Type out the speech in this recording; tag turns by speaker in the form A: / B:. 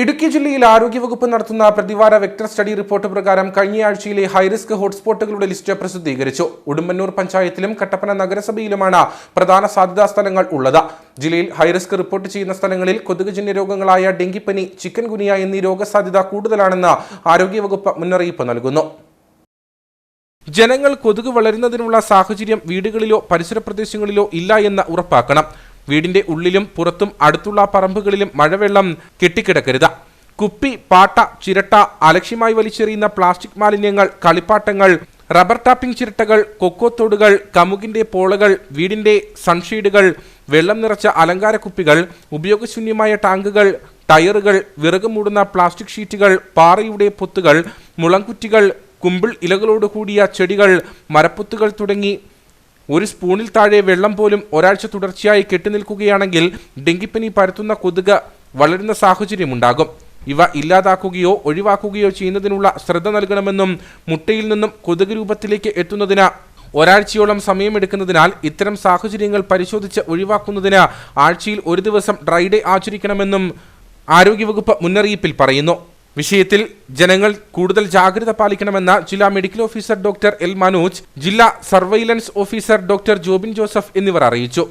A: ഇടുക്കി ജില്ലയിൽ ആരോഗ്യവകുപ്പ് നടത്തുന്ന പ്രതിവാര വെക്ടർ സ്റ്റഡി റിപ്പോർട്ട് പ്രകാരം കഴിഞ്ഞയാഴ്ചയിലെ ഹൈറിസ്ക് ഹോട്ട്സ്പോട്ടുകളുടെ ലിസ്റ്റ് പ്രസിദ്ധീകരിച്ചു. ഉടുമ്പന്നൂർ പഞ്ചായത്തിലും കട്ടപ്പന നഗരസഭയിലുമാണ് പ്രധാന സാധ്യതാ സ്ഥലങ്ങൾ ഉള്ളത്. ജില്ലയിൽ ഹൈറിസ്ക് റിപ്പോർട്ട് ചെയ്യുന്ന സ്ഥലങ്ങളിൽ കൊതുകുജന്യ രോഗങ്ങളായ ഡെങ്കിപ്പനി ചിക്കൻ ഗുനിയ എന്നീ രോഗസാധ്യത കൂടുതലാണെന്ന് ആരോഗ്യവകുപ്പ് മുന്നറിയിപ്പ് നൽകുന്നു. ജനങ്ങൾ കൊതുക് വളരുന്നതിനുള്ള സാഹചര്യം വീടുകളിലോ പരിസര പ്രദേശങ്ങളിലോ ഇല്ല എന്ന് ഉറപ്പാക്കണം. വീടിന്റെ ഉള്ളിലും പുറത്തും അടുത്തുള്ള പറമ്പുകളിലും മഴവെള്ളം കെട്ടിക്കിടക്കരുത്. കുപ്പി പാട്ട ചിരട്ട അലക്ഷ്യമായി വലിച്ചെറിയുന്ന പ്ലാസ്റ്റിക് മാലിന്യങ്ങൾ കളിപ്പാട്ടങ്ങൾ റബ്ബർ ടാപ്പിംഗ് ചിരട്ടകൾ കൊക്കോ കൊക്കോത്തോടുകൾ കമുകിന്റെ പോളകൾ വീടിന്റെ സൺഷീഡുകൾ വെള്ളം നിറച്ച അലങ്കാര കുപ്പികൾ ഉപയോഗശൂന്യമായ ടാങ്കുകൾ ടയറുകൾ വിറക് മൂടുന്ന പ്ലാസ്റ്റിക് ഷീറ്റുകൾ പാറയുടെ പൊത്തുകൾ മുളംകുറ്റികൾ കുമ്പിൾ ഇലകളോട് കൂടിയ ചെടികൾ മരപ്പൊത്തുകൾ തുടങ്ങി ഒരു സ്പൂണിൽ താഴെ വെള്ളം പോലും ഒരാഴ്ച തുടർച്ചയായി കെട്ടിനിൽക്കുകയാണെങ്കിൽ ഡെങ്കിപ്പനി പരത്തുന്ന കൊതുക് വളരുന്ന സാഹചര്യമുണ്ടാകും ഇവ ഇല്ലാതാക്കുകയോ ഒഴിവാക്കുകയോ ചെയ്യുന്നതിനുള്ള ശ്രദ്ധ നൽകണമെന്നും മുട്ടയിൽ നിന്നും കൊതുക് രൂപത്തിലേക്ക് എത്തുന്നതിന് ഒരാഴ്ചയോളം സമയമെടുക്കുന്നതിനാൽ ഇത്തരം സാഹചര്യങ്ങൾ പരിശോധിച്ച് ഒഴിവാക്കുന്നതിന് ആഴ്ചയിൽ ഒരു ദിവസം ഡ്രൈഡേ ആചരിക്കണമെന്നും ആരോഗ്യവകുപ്പ് മുന്നറിയിപ്പിൽ പറയുന്നു. വിഷയത്തിൽ ജനങ്ങൾ കൂടുതൽ ജാഗ്രത പാലിക്കണമെന്ന ജില്ലാ medical officer doctor L Manoj ജില്ലാ surveillance officer doctor Jobin Joseph എന്നിവർ അറിയിച്ചു.